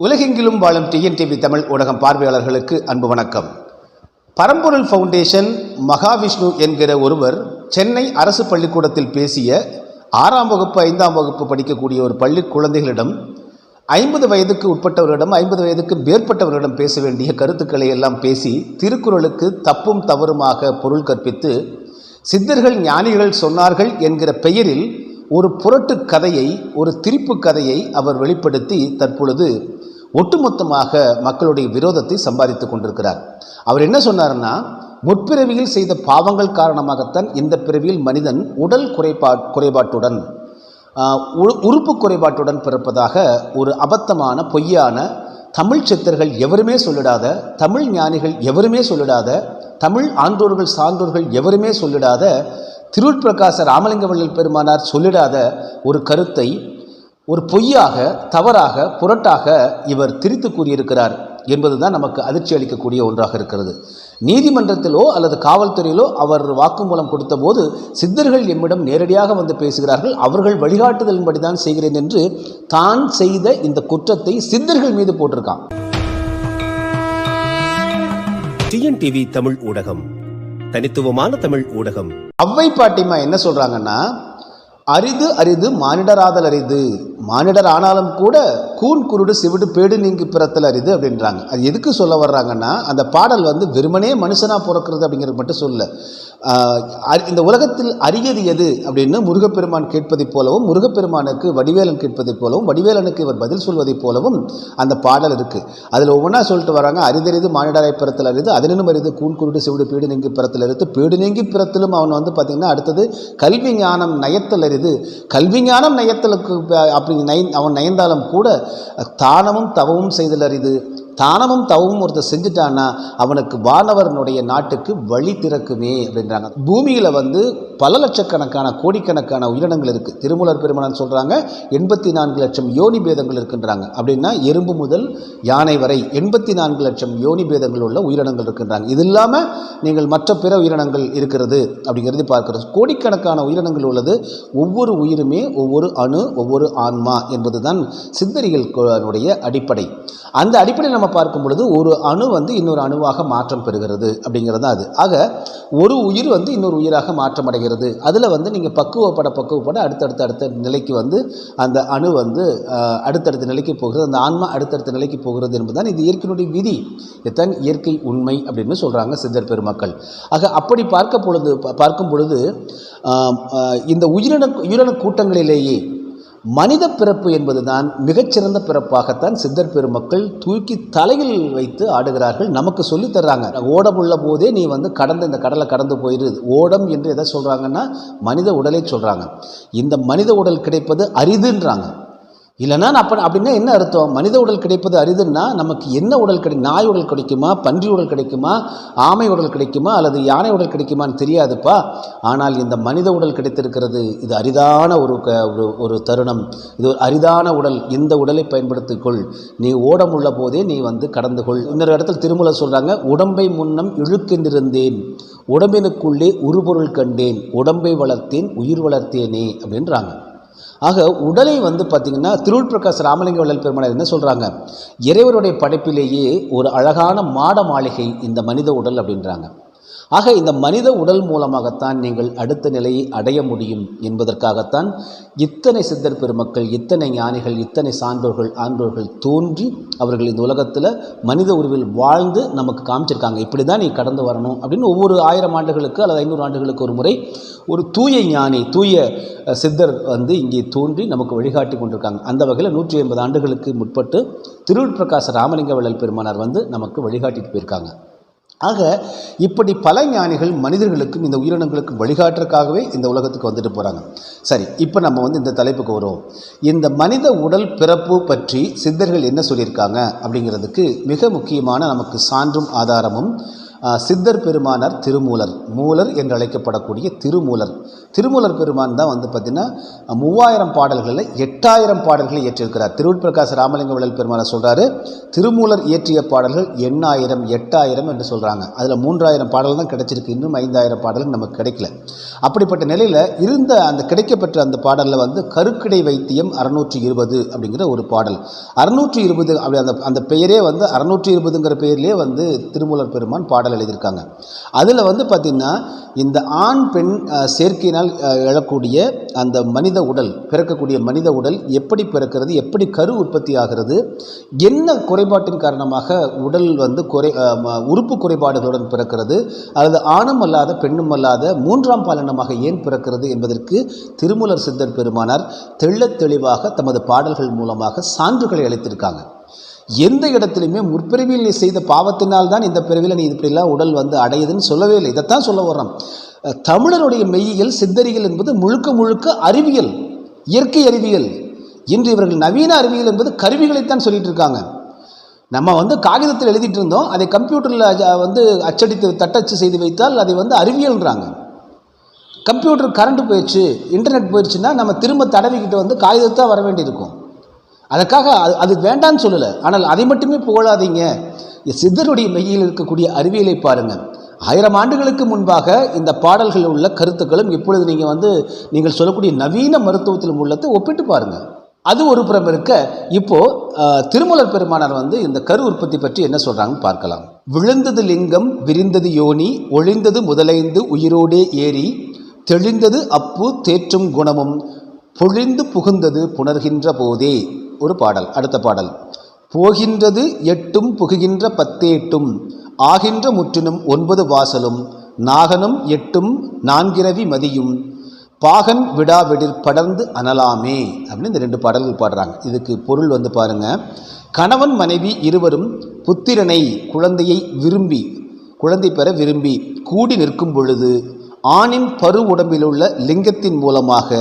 உலகெங்கிலும் வாழும் டிஎன்டிவி தமிழ் ஊடகம் பார்வையாளர்களுக்கு அன்பு வணக்கம். பரம்பொருள் ஃபவுண்டேஷன் மகாவிஷ்ணு என்கிற ஒருவர் சென்னை அரசு பள்ளிக்கூடத்தில் பேசிய ஆறாம் வகுப்பு ஐந்தாம் வகுப்பு படிக்கக்கூடிய ஒரு பள்ளி குழந்தைகளிடம் ஐம்பது வயதுக்கு உட்பட்டவர்களிடம் ஐம்பது வயதுக்கு மேற்பட்டவர்களிடம் பேச வேண்டிய கருத்துக்களை எல்லாம் பேசி திருக்குறளுக்கு தப்பும் தவறுமாக பொருள் கற்பித்து சித்தர்கள் ஞானிகள் சொன்னார்கள் என்கிற பெயரில் ஒரு புரட்டு கதையை ஒரு திரிப்பு கதையை அவர் வெளிப்படுத்தி தற்பொழுது ஒட்டுமொத்தமாக மக்களுடைய விரோதத்தை சம்பாதித்துக் கொண்டிருக்கிறார். அவர் என்ன சொன்னார்னா முற்பிறவியில் செய்த பாவங்கள் காரணமாகத்தான் இந்த பிறவியில் மனிதன் உடல் குறைபா குறைபாட்டுடன் உ- உறுப்பு குறைபாட்டுடன் பிறப்பதாக ஒரு அபத்தமான பொய்யான தமிழ் சித்தர்கள் எவருமே சொல்லிடாத தமிழ் ஞானிகள் எவருமே சொல்லிடாத தமிழ் ஆன்றோர்கள் சான்றோர்கள் எவருமே சொல்லிடாத திருவுட் பிரகாச ராமலிங்கவள்ளல் பெருமானார் சொல்லிடாத ஒரு கருத்தை ஒரு பொய்யாக தவறாக புரட்டாக இவர் திரித்து கூறியிருக்கிறார் என்பதுதான் நமக்கு அதிர்ச்சி அளிக்கக்கூடிய ஒன்றாக இருக்கிறது. நீதிமன்றத்திலோ அல்லது காவல்துறையிலோ அவர் வாக்குமூலம் கொடுத்தபோது சித்தர்கள் எம்மிடம் நேரடியாக வந்து பேசுகிறார்கள் அவர்கள் வழிகாட்டுதலின்படி தான் செய்கிறேன் என்று தான் செய்த இந்த குற்றத்தை சித்தர்கள் மீது போட்டிருக்கான் டிஎன்டிவி தமிழ் ஊடகம் தனித்துவமான தமிழ் ஊடகம். அவ்வை பாட்டிமா என்ன சொல்றாங்கன்னா அரிது அரிது மானிடராதல் அரிது. மானிடர் ஆனாலும் கூட கூன் குருடு சிவிடு பேடு நீங்கி பிறத்தல் அரிது அப்படின்றாங்க. அது எதுக்கு சொல்ல வர்றாங்கன்னா அந்த பாடல் வந்து வெறுமனே மனுஷனாக பிறக்கிறது அப்படிங்கிறது மட்டும் சொல்லலை. இந்த உலகத்தில் அரியது எது அப்படின்னு முருகப்பெருமான் கேட்பதைப் போலவும் முருகப்பெருமானுக்கு வடிவேலன் கேட்பதைப் போலவும் வடிவேலனுக்கு இவர் பதில் சொல்வதைப் போலவும் அந்த பாடல் இருக்குது அதில் ஒவ்வொன்றா சொல்லிட்டு வராங்க அரிதறிது மானிடரை பிறத்தில் அரிது அதனினும் அரிது கூண் குருடு சிவிடு பீடு நீங்கி பிறத்தில் அரிது பீடு நீங்கி பிறத்திலும் அவன் வந்து பார்த்திங்கன்னா அடுத்தது கல்வி ஞானம் நயத்தில் அறிது கல்வி ஞானம் நயத்தலுக்கு அப்படி நய அவன் நயந்தாலும் கூட தானமும் தவமும் செய்தல் அறிது தானமும் தவமும் ஒருத்தர் செஞ்சுட்டான்னா அவனுக்கு வானவரனுடைய நாட்டுக்கு வழி திறக்குமே அப்படின்றாங்க. பூமியில் வந்து பல லட்சக்கணக்கான கோடிக்கணக்கான உயிரினங்கள் இருக்குது திருமூலர் பெருமான் சொல்கிறாங்க எண்பத்தி நான்கு லட்சம் யோனி பேதங்கள் இருக்கின்றாங்க. அப்படின்னா எறும்பு முதல் யானை வரை எண்பத்தி நான்கு லட்சம் யோனி பேதங்கள் உள்ள உயிரினங்கள் இருக்கின்றாங்க. இது இல்லாமல் நீங்கள் மற்ற பிற உயிரினங்கள் இருக்கிறது அப்படிங்கிறது பார்க்கிறது கோடிக்கணக்கான உயிரினங்கள் உள்ளது. ஒவ்வொரு உயிருமே ஒவ்வொரு அணு ஒவ்வொரு ஆன்மா என்பதுதான் சித்தரிகளுடைய அடிப்படை. அந்த அடிப்படையில் நம்ம பார்க்கும் பொழுது ஒரு அணு வந்து இன்னொரு அணுவாக மாற்றம் பெறுகிறது அப்படிங்கிறது தான் அது. ஆக ஒரு உயிர் வந்து இன்னொரு உயிராக மாற்றம் அடைகிறது. அதில் வந்து நீங்கள் பக்குவப்பட பக்குவப்பட அடுத்தடுத்த அடுத்த நிலைக்கு வந்து அந்த அணு வந்து அடுத்தடுத்த நிலைக்கு போகிறது அந்த ஆன்மா அடுத்தடுத்த நிலைக்கு போகிறது என்பதுதான் இது இயற்கையினுடைய விதி. இதுதான் இயற்கை உண்மை அப்படின்னு சொல்கிறாங்க சித்தர் பெருமக்கள். ஆக அப்படி பார்க்க பொழுது பார்க்கும் பொழுது இந்த உயிரின உயிரின கூட்டங்களிலேயே மனித பிறப்பு என்பதுதான் மிகச்சிறந்த பிறப்பாகத்தான் சித்தர் பெருமக்கள் தூக்கி தலையில் வைத்து ஆடுகிறார்கள். நமக்கு சொல்லி தர்றாங்க. ஓடம் உள்ள போதே நீ வந்து கடந்து இந்த கடலை கடந்து போயிடுது ஓடம் என்று எதை சொல்கிறாங்கன்னா மனித உடலை சொல்கிறாங்க இந்த மனித உடல் கிடைப்பது அரிதுன்றாங்க. இல்லைன்னா அப்போ அப்படின்னா என்ன அர்த்தம்? மனித உடல் கிடைப்பது அரிதுன்னா நமக்கு என்ன உடல் கிடை நாய் உடல் கிடைக்குமா? பன்றி உடல் கிடைக்குமா? ஆமை உடல் கிடைக்குமா? அல்லது யானை உடல் கிடைக்குமான்னு தெரியாதுப்பா. ஆனால் இந்த மனித உடல் கிடைத்திருக்கிறது இது அரிதான ஒரு க- ஒரு ஒரு தருணம். இது ஒரு அரிதான உடல். இந்த உடலை பயன்படுத்திக்கொள் நீ ஓடம் உள்ள போதே நீ வந்து கடந்து கொள். இன்னொரு இடத்துல திருமலை சொல்கிறாங்க உடம்பை முன்னம் இழுக்கின்றிருந்தேன். உடம்பினுக்குள்ளே உருபொருள் கண்டேன். உடம்பை வளர்த்தேன் உயிர் வளர்த்தேனே அப்படின்றாங்க. ஆக உடலை வந்து பார்த்திங்கன்னா திருவுள் பிரகாஷ் ராமலிங்க வள்ளல் பெருமாள் என்ன சொல்கிறாங்க இறைவருடைய படைப்பிலேயே ஒரு அழகான மாட மாளிகை இந்த மனித உடல் அப்படின்றாங்க. ஆக இந்த மனித உடல் மூலமாகத்தான் நீங்கள் அடுத்த நிலையை அடைய முடியும் என்பதற்காகத்தான் இத்தனை சித்தர் பெருமக்கள் இத்தனை ஞானிகள் இத்தனை சான்றோர்கள் ஆன்றோர்கள் தோன்றி அவர்கள் இந்த உலகத்தில் மனித உருவில் வாழ்ந்து நமக்கு காமிச்சிருக்காங்க. இப்படி தான் நீ கடந்து வரணும் அப்படின்னு ஒவ்வொரு ஆயிரம் ஆண்டுகளுக்கு அல்லது ஐநூறு ஆண்டுகளுக்கு ஒரு முறை ஒரு தூய ஞானி தூய சித்தர் வந்து இங்கே தோன்றி நமக்கு வழிகாட்டி கொண்டிருக்காங்க. அந்த வகையில் நூற்றி ஐம்பது ஆண்டுகளுக்கு முற்பட்டு திருவுள் பிரகாச ராமலிங்க வள்ளல் பெருமானார் வந்து நமக்கு வழிகாட்டிட்டு போயிருக்காங்க. ஆக இப்படி பல ஞானிகள் மனிதர்களுக்கும் இந்த உயிரினங்களுக்கும் வழிகாட்டுறதுக்காகவே இந்த உலகத்துக்கு வந்துட்டு போகிறாங்க சரி இப்போ நம்ம வந்து இந்த தலைப்புக்கு வருவோம். இந்த மனித உடல் பிறப்பு பற்றி சித்தர்கள் என்ன சொல்லியிருக்காங்க அப்படிங்கிறதுக்கு மிக முக்கியமான நமக்கு சான்றும் ஆதாரமும் சித்தர் பெருமானார் திருமூலர். மூலர் என்று அழைக்கப்படக்கூடிய திருமூலர். திருமூலர் பெருமான் தான் வந்து பார்த்திங்கன்னா மூவாயிரம் பாடல்களில் எட்டாயிரம் பாடல்களை இயற்றியிருக்கிறார். திருவிற்பிரகாச ராமலிங்க விழல் பெருமானை சொல்கிறாரு திருமூலர் இயற்றிய பாடல்கள் எண்ணாயிரம் எட்டாயிரம் என்று சொல்கிறாங்க அதில் மூன்றாயிரம் பாடல் தான் கிடைச்சிருக்கு. இன்னும் ஐந்தாயிரம் பாடல்கள் நமக்கு கிடைக்கல. அப்படிப்பட்ட நிலையில் இருந்த அந்த கிடைக்கப்பெற்ற அந்த பாடலில் வந்து கருக்கிடை வைத்தியம் அறுநூற்றி இருபது அப்படிங்கிற ஒரு பாடல். அறுநூற்றி இருபது அப்படி அந்த அந்த பெயரே வந்து அறுநூற்றி இருபதுங்கிற பெயர்லேயே வந்து திருமூலர் பெருமான் பாடல் எழுதியிருக்காங்க. அதில் வந்து பார்த்திங்கன்னா இந்த ஆண் பெண் சேர்க்கையினால் எழக்கூடிய அந்த மனித உடல் பிறக்கக்கூடிய மனித உடல் எப்படி பிறக்கிறது எப்படி கரு உற்பத்தி ஆகிறது என்ன குறைபாட்டின் காரணமாக உடல் வந்து குறை உறுப்பு குறைபாடுகளுடன் பிறக்கிறது அல்லது ஆணும் அல்லாத பெண்ணும் அல்லாத மூன்றாம் பாலினமாக ஏன் பிறக்கிறது என்பதற்கு திருமூலர் சித்தர் பெருமானார் தெள்ளத் தெளிவாக தமது பாடல்கள் மூலமாக சான்றுகளை அளித்திருக்காங்க. எந்த இடத்துலையுமே முற்பிறவியில் நீ செய்த பாவத்தினால் தான் இந்த பிறவியில் நீ இப்படிலாம் உடல் வந்து அடையுதுன்னு சொல்லவே இல்லை. இதைத்தான் சொல்ல வர்றோம். தமிழருடைய மெய்யியல் சித்தரிகள் என்பது முழுக்க முழுக்க அறிவியல் இயற்கை அறிவியல். இன்று இவர்கள் நவீன அறிவியல் என்பது கருவிகளைத்தான் சொல்லிட்டு இருக்காங்க. நம்ம வந்து காகிதத்தில் எழுதிட்டு இருந்தோம். அதை கம்ப்யூட்டரில் வந்து அச்சடித்து தட்டச்சு செய்து வைத்தால் அதை வந்து அறிவியல்ன்றாங்க. கம்ப்யூட்டர் கரண்ட் போயிடுச்சு இன்டர்நெட் போயிடுச்சுன்னா நம்ம திரும்ப தடவிக்கிட்டு வந்து காகிதத்தான் வர வேண்டியிருக்கும். அதற்காக அது அது வேண்டான்னு சொல்லலை. ஆனால் அதை மட்டுமே புகழாதீங்க. சித்தருடைய மெய்யில் இருக்கக்கூடிய அறிவியலை பாருங்கள் ஆயிரம் ஆண்டுகளுக்கு முன்பாக இந்த பாடல்களில் உள்ள கருத்துக்களும் இப்பொழுது நீங்கள் வந்து நீங்கள் சொல்லக்கூடிய நவீன மருத்துவத்தில் உள்ளத்தை ஒப்பிட்டு பாருங்கள் அது ஒரு புறம் இருக்க இப்போது திருமலர் பெருமானார் வந்து இந்த கரு உற்பத்தி பற்றி என்ன சொல்கிறாங்கன்னு பார்க்கலாம். விழுந்தது லிங்கம் விரிந்தது யோனி ஒழிந்தது முதலைந்து உயிரோடே ஏறி தெளிந்தது அப்பு தேற்றும் குணமும் பொழிந்து புகுந்தது புணர்கின்ற போதே. ஒரு பாடல் அடுத்த பாடல். போகின்றது எட்டும் புகுகின்ற பத்தேட்டும் ஆகின்ற முற்றினும் ஒன்பது வாசலும் நாகனும் எட்டும் நான்கிரவி மதியும் பாகன் விடாவெடிர் படர்ந்து அனலாமே அப்படின்னு இந்த ரெண்டு பாடல்கள் பாடுறாங்க. இதுக்கு பொருள் வந்து பாருங்க. கணவன் மனைவி இருவரும் புத்திரனை குழந்தையை விரும்பி குழந்தை பெற விரும்பி கூடி நிற்கும் பொழுது ஆணின் பரு உடம்பிலுள்ள லிங்கத்தின் மூலமாக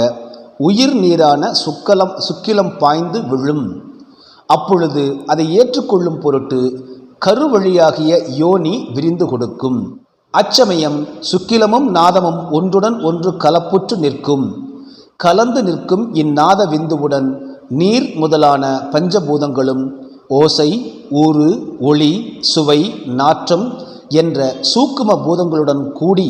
உயிர் நீரான சுக்கலம் சுக்கிலம் பாய்ந்து விழும். அப்பொழுது அதை ஏற்றுக்கொள்ளும் பொருட்டு கருவழியாகிய யோனி விரிந்து கொடுக்கும். அச்சமயம் சுக்கிலமும் நாதமும் ஒன்றுடன் ஒன்று கலப்புற்று நிற்கும். கலந்து நிற்கும் இந்நாத விந்துவுடன் நீர் முதலான பஞ்சபூதங்களும் ஓசை ஊறு ஒளி சுவை நாற்றம் என்ற சூக்கும பூதங்களுடன் கூடி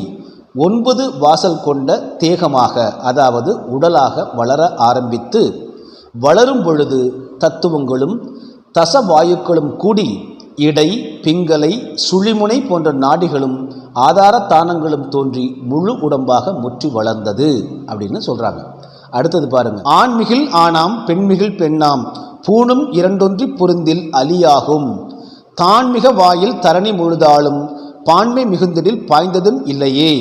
ஒன்பது வாசல் கொண்ட தேகமாக அதாவது உடலாக வளர ஆரம்பித்து வளரும் பொழுது தத்துவங்களும் தசவாயுக்களும் கூடி இடை பிங்கலை சுழிமுனை போன்ற நாடிகளும் ஆதார தானங்களும் தோன்றி முழு உடம்பாக முற்றி வளர்ந்தது அப்படின்னு சொல்கிறாங்க அடுத்தது பாருங்கள் ஆண்மிகில் ஆணாம் பெண்மிகில் பெண்ணாம் பூணும் இரண்டொன்றி பொருந்தில் அலியாகும். தான்மிக வாயில் தரணி முழுதாலும் பான்மை மிகுந்ததில் பாய்ந்ததும் இல்லையே.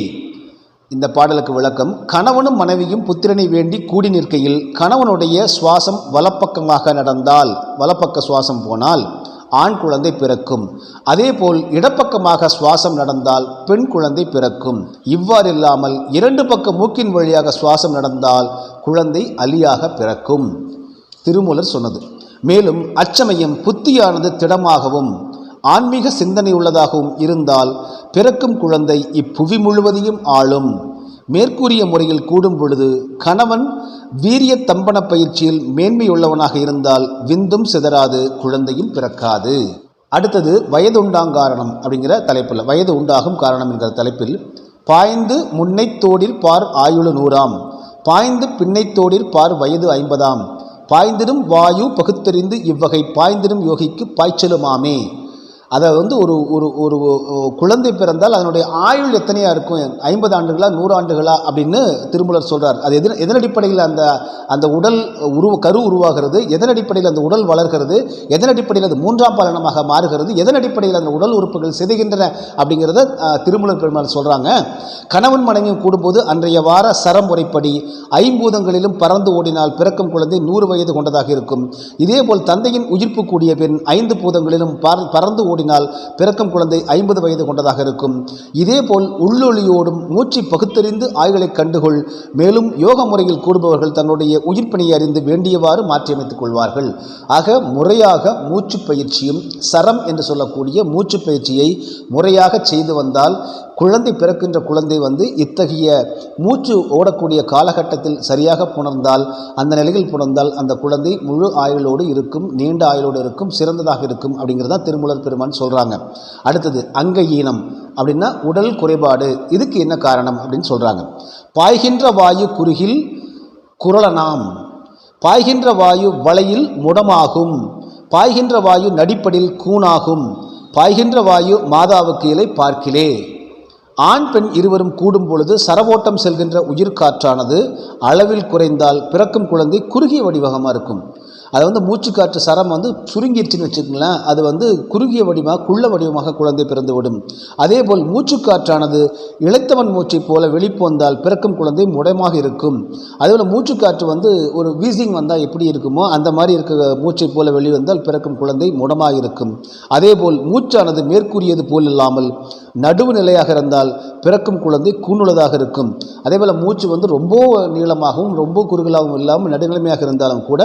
இந்த பாடலுக்கு விளக்கம் கணவனும் மனைவியும் புத்திரனை வேண்டி கூடி நிற்கையில் கணவனுடைய சுவாசம் வலப்பக்கமாக நடந்தால் வலப்பக்க சுவாசம் போனால் ஆண் குழந்தை பிறக்கும். அதேபோல் இடப்பக்கமாக சுவாசம் நடந்தால் பெண் குழந்தை பிறக்கும். இவ்வாறு இல்லாமல் இரண்டு பக்க மூக்கின் வழியாக சுவாசம் நடந்தால் குழந்தை அலியாக பிறக்கும். திருமூலர் சொன்னது. மேலும் அச்சமயம் புத்தியானது திடமாகவும் ஆன்மீக சிந்தனை உள்ளதாகவும் இருந்தால் பிறக்கும் குழந்தை இப்புவி முழுவதையும் ஆளும். மேற்கூறிய முறையில் கூடும் பொழுது கணவன் வீரிய தம்பன பயிற்சியில் மேன்மையுள்ளவனாக இருந்தால் விந்தும் சிதறாது குழந்தையும் பிறக்காது. அடுத்தது வயது உண்டாங்காரணம் அப்படிங்கிற தலைப்பில் வயது உண்டாகும் காரணம் என்கிற தலைப்பில் பாய்ந்து முன்னைத்தோடில் பார் ஆயுளு நூறாம் பாய்ந்து பின்னைத்தோடில் பார் வயது ஐம்பதாம் பாய்ந்திடும் வாயு பகுத்தறிந்து இவ்வகை பாய்ந்திடும் யோகிக்கு பாய்ச்சலுமாமே. அதை வந்து ஒரு ஒரு ஒரு குழந்தை பிறந்தால் அதனுடைய ஆயுள் எத்தனையாக இருக்கும்? ஐம்பது ஆண்டுகளா நூறு ஆண்டுகளா? அப்படின்னு திருமூலர் சொல்கிறார் அது எதன் எதன் அடிப்படையில் அந்த அந்த உடல் உருவ கரு உருவாகிறது? எதன் அடிப்படையில் அந்த உடல் வளர்கிறது? எதன் அடிப்படையில் அது மூன்றாம் பாலனமாக மாறுகிறது? எதன் அடிப்படையில் அந்த உடல் உறுப்புகள் சிதைகின்றன? அப்படிங்கிறத திருமூலர் பெருமாள் சொல்கிறாங்க கணவன் மனைவியும் கூடும்போது அன்றைய வார சரமுறைப்படி ஐம்பூதங்களிலும் பறந்து ஓடினால் பிறக்கும் குழந்தை நூறு வயது கொண்டதாக இருக்கும். இதேபோல் தந்தையின் உயிர்ப்பு கூடிய பின் ஐந்து பூதங்களிலும் பற- பறந்து ஓடி ஓடினால் பிறக்கும் குழந்தை ஐம்பது வயது கொண்டதாக இருக்கும். இதேபோல் உள்ளொளியோடும் மூச்சு பகுத்தறிந்து ஆய்களை கண்டுகொள். மேலும் யோக முறையில் கூடுபவர்கள் தன்னுடைய உயிர் பணியை அறிந்து வேண்டியவாறு மாற்றியமைத்துக் கொள்வார்கள். ஆக முறையாக மூச்சு பயிற்சியும் சரம் என்று சொல்லக்கூடிய மூச்சு பயிற்சியை முறையாக செய்து வந்தால் குழந்தை பிறக்கின்ற குழந்தை வந்து இத்தகைய மூச்சு ஓடக்கூடிய காலகட்டத்தில் சரியாக புணர்ந்தால் அந்த நிலையில் புணர்ந்தால் அந்த குழந்தை முழு ஆயுளோடு இருக்கும் நீண்ட ஆயுளோடு இருக்கும் சிறந்ததாக இருக்கும் அப்படிங்கிறதா திருமூலர் பெருமான் சொல்கிறாங்க அடுத்தது அங்க ஈனம் அப்படின்னா உடல் குறைபாடு இதுக்கு என்ன காரணம் அப்படின்னு சொல்கிறாங்க பாய்கின்ற வாயு குறுகில் குரலனாம் பாய்கின்ற வாயு வளையில் முடமாகும் பாய்கின்ற வாயு நடிப்படில் கூணாகும் பாய்கின்ற வாயு மாதாவுக்கு இலை பார்க்கிலே. ஆண் பெண் இருவரும் கூடும் பொழுது சரவோட்டம் செல்கின்ற உயிர்காற்றானது அளவில் குறைந்தால் பிறக்கும் குழந்தை குறுகிய வடிவகமாக இருக்கும். அது வந்து மூச்சுக்காற்று சரம் வந்து சுருங்கிடுச்சுன்னு வச்சுக்கோங்களேன் அது வந்து குறுகிய வடிவமாக குள்ள வடிவமாக குழந்தை பிறந்து விடும் அதேபோல் மூச்சுக்காற்றானது இளைத்தவன் மூச்சை போல வெளிப்பு வந்தால் பிறக்கும் குழந்தை முடமாக இருக்கும். அதேபோல் மூச்சுக்காற்று வந்து ஒரு வீசிங் வந்தால் எப்படி இருக்குமோ அந்த மாதிரி இருக்க மூச்சை போல வெளிவந்தால் பிறக்கும் குழந்தை முடமாக இருக்கும் அதேபோல் மூச்சானது மேற்கூறியது போல் இல்லாமல் நடுவு நிலையாக இருந்தால் பிறக்கும் குழந்தை கூணுள்ளதாக இருக்கும். அதேபோல் மூச்சு வந்து ரொம்ப நீளமாகவும் ரொம்ப குறுகலாகவும் இல்லாமல் நடுநிலைமையாக இருந்தாலும் கூட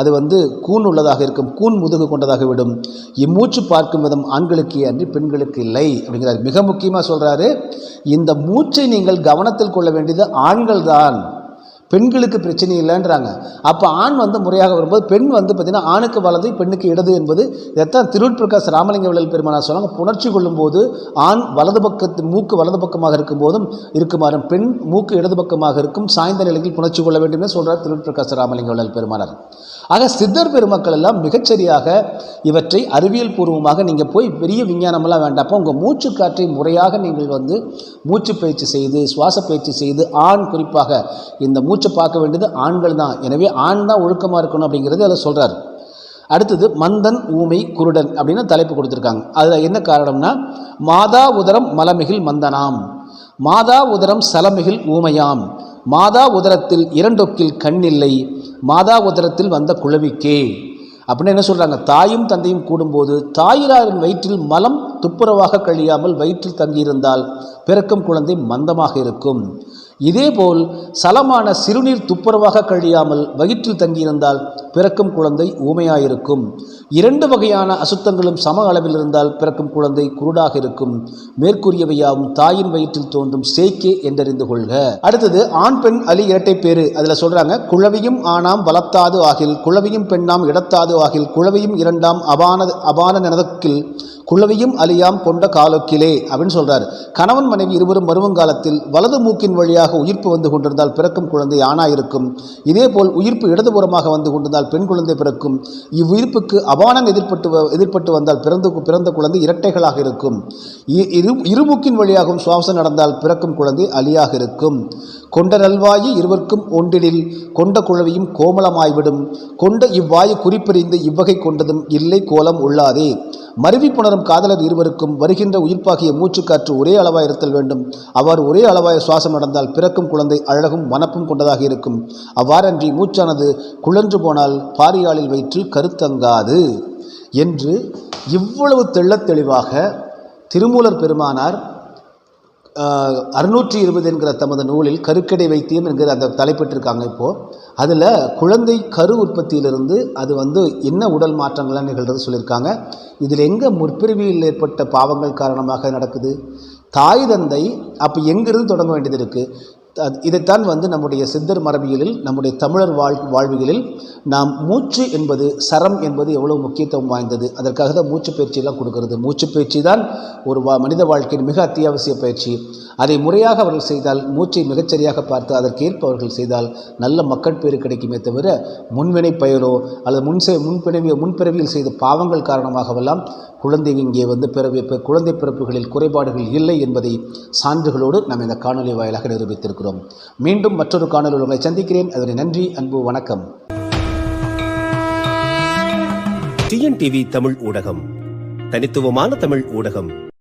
அது வந்து கூன் உள்ளதாக இருக்கும். கூன் முதுகு கொண்டதாக விடும். இம்மூச்சு பார்க்கும் விதம் ஆண்களுக்கு அன்றி பெண்களுக்கு இல்லை அப்படிங்கிறார். மிக முக்கியமாக சொல்கிறாரு இந்த மூச்சை நீங்கள் கவனத்தில் கொள்ள வேண்டியது ஆண்கள் தான் பெண்களுக்கு பிரச்சனை இல்லைன்றாங்க. அப்போ ஆண் வந்து முறையாக வரும்போது பெண் வந்து பார்த்திங்கன்னா ஆணுக்கு வலது பெண்ணுக்கு இடது என்பது இதைத்தான் திருவிட்பிரகாஷ் ராமலிங்க விழல் பெருமானார் சொன்னாங்க. புணர்ச்சி கொள்ளும்போது ஆண் வலது பக்கத்து மூக்கு வலது பக்கமாக இருக்கும்போதும் இருக்குமாறும் பெண் மூக்கு இடது பக்கமாக இருக்கும் சாய்ந்த நிலையில் புணர்ச்சி கொள்ள வேண்டும்னு சொல்கிறார் திருவிட்பிரகாஷ் ராமலிங்க விழல் பெருமானார். ஆக சித்தர் பெருமக்கள் எல்லாம் மிகச்சரியாக இவற்றை அறிவியல் பூர்வமாக நீங்கள் போய் பெரிய விஞ்ஞானமெல்லாம் வேண்டாப்போ உங்கள் மூச்சு காற்றை முறையாக நீங்கள் வந்து மூச்சு பயிற்சி செய்து சுவாச பயிற்சி செய்து ஆண் குறிப்பாக இந்த மூ பார்க்க வேண்டியது ஆண்கள் தான். எனவே ஆண் தான் ஒழுக்கமாக இருக்கணும் அப்படிங்கிறது அதில் சொல்கிறார் அடுத்தது மந்தன் ஊமை குருடன் அப்படின்னு தலைப்பு கொடுத்துருக்காங்க. அதில் என்ன காரணம்னா மாதா உதரம் மலமிகில் மந்தனாம். மாதா உதரம் சலமிகில் ஊமையாம். மாதா உதரத்தில் இரண்டொக்கில் கண்ணில்லை. மாதா உதரத்தில் வந்த குழவிக்கே. அப்படின்னு என்ன சொல்கிறாங்க தாயும் தந்தையும் கூடும்போது தாயிலாரின் வயிற்றில் மலம் துப்புரவாக கழியாமல் வயிற்றில் தங்கியிருந்தால் பிறக்கும் குழந்தை மந்தமாக இருக்கும். இதேபோல் சலமான சிறுநீர் துப்புரவாக கழியாமல் வயிற்றில் தங்கியிருந்தால் பிறக்கும் குழந்தை ஊமையாயிருக்கும். இரண்டு வகையான அசுத்தங்களும் சம அளவில் இருந்தால் பிறக்கும் குழந்தை குருடாக இருக்கும். மேற்கூறியவையாவும் தாயின் வயிற்றில் தோன்றும் சேக்கே என்றறிந்து கொள்க. அடுத்தது ஆண் பெண் அலி இரட்டை பேரு அதில் சொல்றாங்க குழவியும் ஆணாம் வளர்த்தாது ஆகில் குழவியும் பெண்ணாம் இடத்தாது ஆகில் குழவியும் இரண்டாம் அபான அபான நினதக்கில் குழவியும் அலியாம் கொண்ட காலோக்கிலே அப்படின்னு சொல்கிறார் கணவன் மனைவி இருவரும் மருவங்காலத்தில் வலது மூக்கின் வழியாக உயிர்ப்பு வந்து கொண்டிருந்தால் பிறக்கும் குழந்தை ஆணாயிருக்கும். இதேபோல் உயிர்ப்பு இடதுபுறமாக வந்து கொண்டிருந்தால் பெண் குழந்தை பிறக்கும். இவ்வுயிர்ப்புக்கு அபானம் எதிர்பட்டு எதிர்பட்டு வந்தால் பிறந்த பிறந்த குழந்தை இரட்டைகளாக இருக்கும். இ- இரு இருமுக்கின் வழியாகவும் சுவாசம் நடந்தால் பிறக்கும் குழந்தை அலியாக இருக்கும். கொண்ட நல்வாயு இருவர்க்கும் ஒன்றிடில் கொண்ட குழவியும் கோமளமாய்விடும். கொண்ட இவ்வாயு குறிப்பறிந்து இவ்வகை கொண்டதும் இல்லை கோலம் உள்ளாதே. மருவி புணரும் காதலர் இருவருக்கும் வருகின்ற உயிர்ப்பாகிய மூச்சுக்காற்று ஒரே அளவாய் இருத்தல் வேண்டும். அவ்வாறு ஒரே அளவாய் சுவாசம் நடந்தால் பிறக்கும் குழந்தை அழகும் மனப்பும் கொண்டதாக இருக்கும். அவ்வாறன்றி மூச்சானது குழன்று போனால் பாரியாளில் வயிற்றில் கருத்தங்காது என்று இவ்வளவு தெள்ளத் தெளிவாக திருமூலர் பெருமானார் அறுநூற்றி இருபது என்கிற தமது நூலில் கருக்கடை வைத்தியம் என்கிற அந்த தலைப்பிட்டிருக்காங்க இப்போது அதில் குழந்தை கரு உற்பத்தியிலிருந்து அது வந்து என்ன உடல் மாற்றங்கள்லாம் நிகழ்றது சொல்லியிருக்காங்க. இதில் எங்கே முற்பிறவியில் ஏற்பட்ட பாவங்கள் காரணமாக நடக்குது? தாய் தந்தை அப்போ எங்கிருந்து தொடங்க வேண்டியது இருக்குது இதைத்தான் வந்து நம்முடைய சித்தர் மரபியலில் நம்முடைய தமிழர் வாழ் வாழ்வியலில் நாம் மூச்சு என்பது சரம் என்பது எவ்வளவு முக்கியத்துவம் வாய்ந்தது. அதற்காக தான் மூச்சு பயிற்சியெல்லாம் கொடுக்கிறது. மூச்சு பயிற்சி தான் ஒரு வா மனித வாழ்க்கையின் மிக அத்தியாவசிய பயிற்சி. அதை முறையாக அவர்கள் செய்தால் மூச்சை மிகச்சரியாக பார்த்து அதற்கேற்ப அவர்கள் செய்தால் நல்ல மக்கட்பேறு கிடைக்குமே தவிர முன்வினை பயிரோ அல்லது முன் செய் முன்பிறவி முன்பிறவியில் செய்த பாவங்கள் காரணமாகவெல்லாம் குழந்தை இங்கே வந்து பிறவி குழந்தை பிறப்புகளில் குறைபாடுகள் இல்லை என்பதை சான்றுகளோடு நாம் இந்த காணொலி வாயிலாக நிரூபித்திருக்கிறோம். மீண்டும் மற்றொரு காணொலி உங்களை சந்திக்கிறேன். அதனை நன்றி அன்பு வணக்கம். டிஎன்டிவி தமிழ் ஊடகம். தனித்துவமான தமிழ் ஊடகம்.